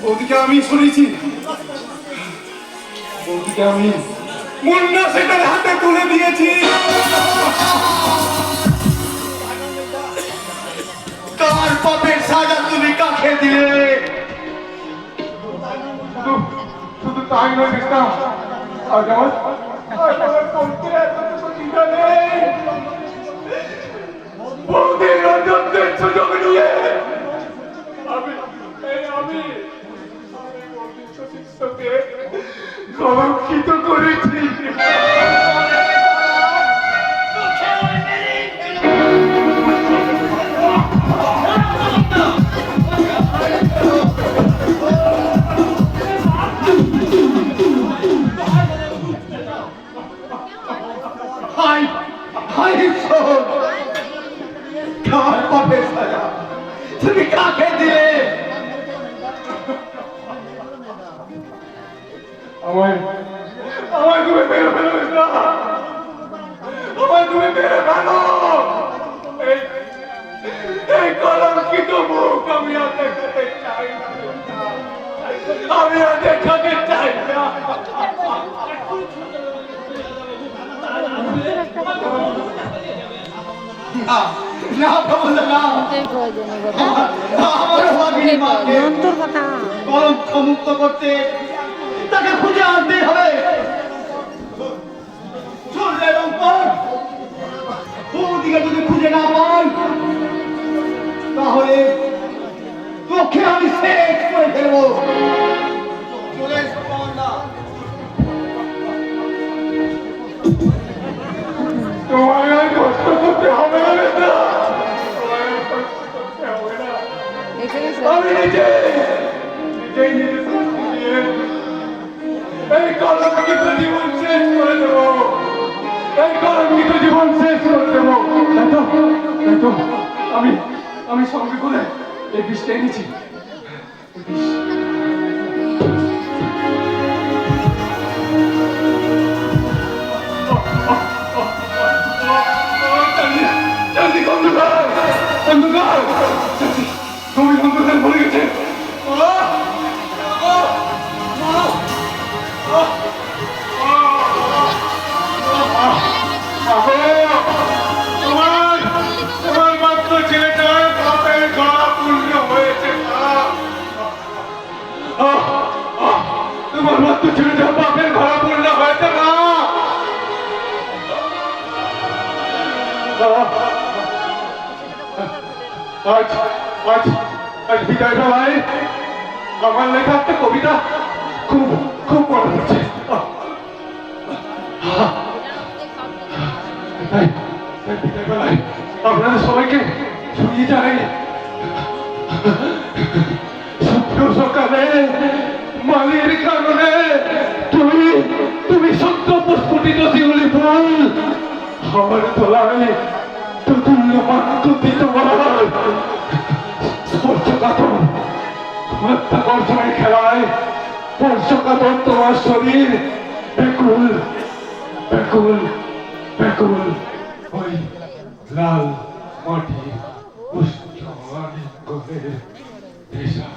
বৌদিকে আমি শুনেছি বৌদিকে আমি মুন্না সেটার হাতে তুলে দিয়েছি। আমার কণ্ঠে এতটুকু চিন্তা নেই বৌদির রাজত্বের সুযোগ নিয়ে আমি আমি কলঙ্কিত করেছি তুমি কাকে দিলে? আমায় আমায় তুমি মেরে ফেলো না। তুমি মেরে ফেলো। এই কলঙ্কিত মুখ? আমি আর দেখাতে চাই আমি আর দেখাতে চাই না। না। না না। কথা। কলঙ্ক মুক্ত করতে তাকে খুঁজে আনতে হবে। চললে লঙ্কন বৌদিকে যদি খুঁজে না পাই তাহলে তোকে আমি শেষ করে ফেলব। আমি নিজে নিজেই নিজে এই কলঙ্কিত জীবন শেষ করে দেবো এই কলঙ্কিত জীবন শেষ করে দেবো তাই তো আমি আমি সঙ্গে করে এই বিষটা এনেছি অন্ধকার, অন্ধকার, তোমার মাত্র ছেলেটার বাপের গলা পূর্ণ হয়েছে না। আজ আজ আজ বিদায় বেলায় আমার লেখা একটা কবিতা খুব খুব মনে হচ্ছে আপনাদের সবাইকে শুনিয়ে যাই আমার তোলায় তুতুল্য মানকুতি তোমার। স্পর্শকাতর হত্যাকর্ষণের খেলায় স্পর্শকাতর তোমার শরীর। ব্যাকুল ব্যাকুল ব্যাকুল, ওই লাল মাটি পুষ্ট করে দেশা।